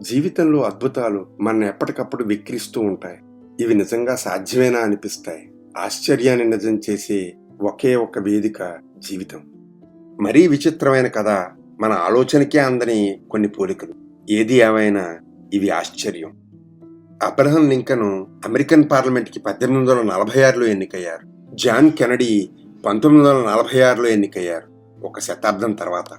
జీవితంలో అద్భుతాలు మన ఎప్పటికప్పుడు విక్రిస్తూ ఉంటాయి. ఇవి నిజంగా సాధ్యమేనా అనిపిస్తాయి. ఆశ్చర్యాన్ని నిజం చేసే ఒకే ఒక వేదిక జీవితం. మరీ విచిత్రమైన కథ మన ఆలోచనకే అందని కొన్ని పోలికలు. ఏది ఏమైనా ఇవి ఆశ్చర్యం. అబ్రహం లింకన్ అమెరికన్ పార్లమెంట్కి పద్దెనిమిది వందల నలభై ఆరులో ఎన్నికయ్యారు. జాన్ కెనడీ పంతొమ్మిది వందల నలభై ఆరులో ఎన్నికయ్యారు ఒక శతాబ్దం తర్వాత.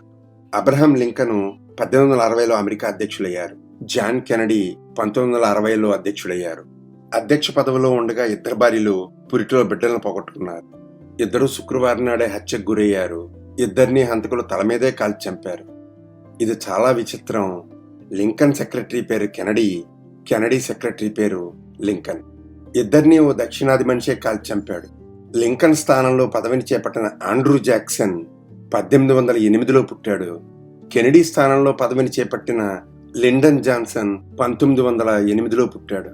అబ్రహం లింకన్ పద్దెనిమిది వందల అరవైలో అమెరికా అధ్యక్షులయ్యారు. జాన్ కెనడీ పంతొమ్మిది వందల అరవైలో అధ్యక్షుడయ్యారు. అధ్యక్ష పదవిలో ఉండగా ఇద్దరు భార్యలు పురిటిలో బిడ్డలను పోగొట్టుకున్నారు. ఇద్దరు శుక్రవారం నాడే హత్యకు గురయ్యారు. ఇద్దరిని హంతకులు తల మీదే కాల్చి చంపారు. ఇది చాలా విచిత్రం. లింకన్ సెక్రటరీ పేరు కెనడీ కెనడీ సెక్రటరీ పేరు లింకన్. ఇద్దరిని ఓ దక్షిణాది మనిషే కాల్చి చంపాడు. లింకన్ స్థానంలో పదవిని చేపట్టిన ఆండ్రూ జాక్సన్ పద్దెనిమిది వందల ఎనిమిదిలో పుట్టాడు. కెనడీ స్థానంలో పదవిని చేపట్టిన లిండన్ జాన్సన్ పంతొమ్మిది వందల ఎనిమిదిలో పుట్టాడు.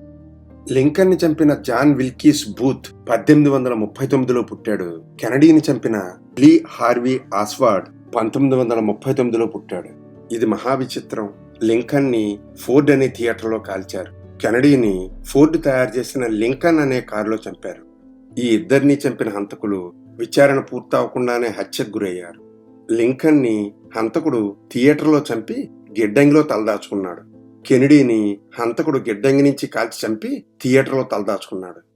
లింకన్ని చంపిన జాన్ విల్కీస్ బూత్ పద్దెనిమిది వందల ముప్పై తొమ్మిదిలో పుట్టాడు. కెనడీని చంపిన లీ హార్వీ ఆస్వార్డ్ పంతొమ్మిది వందల ముప్పై తొమ్మిదిలో పుట్టాడు. ఇది మహావిచిత్రం. లింకన్ని ఫోర్డ్ అనే థియేటర్లో కాల్చారు. కెనడీని ఫోర్డ్ తయారు చేసిన లింకన్ అనే కారులో చంపారు. ఈ ఇద్దరిని చంపిన హంతకులు విచారణ పూర్తవకుండానే హత్యకు గురయ్యారు. లింకన్ని హంతకుడు థియేటర్లో చంపి గిడ్డంగిలో తలదాచుకున్నాడు. కెనడీని హంతకుడు గిడ్డంగి నుంచి కాల్చి చంపి థియేటర్లో తలదాచుకున్నాడు.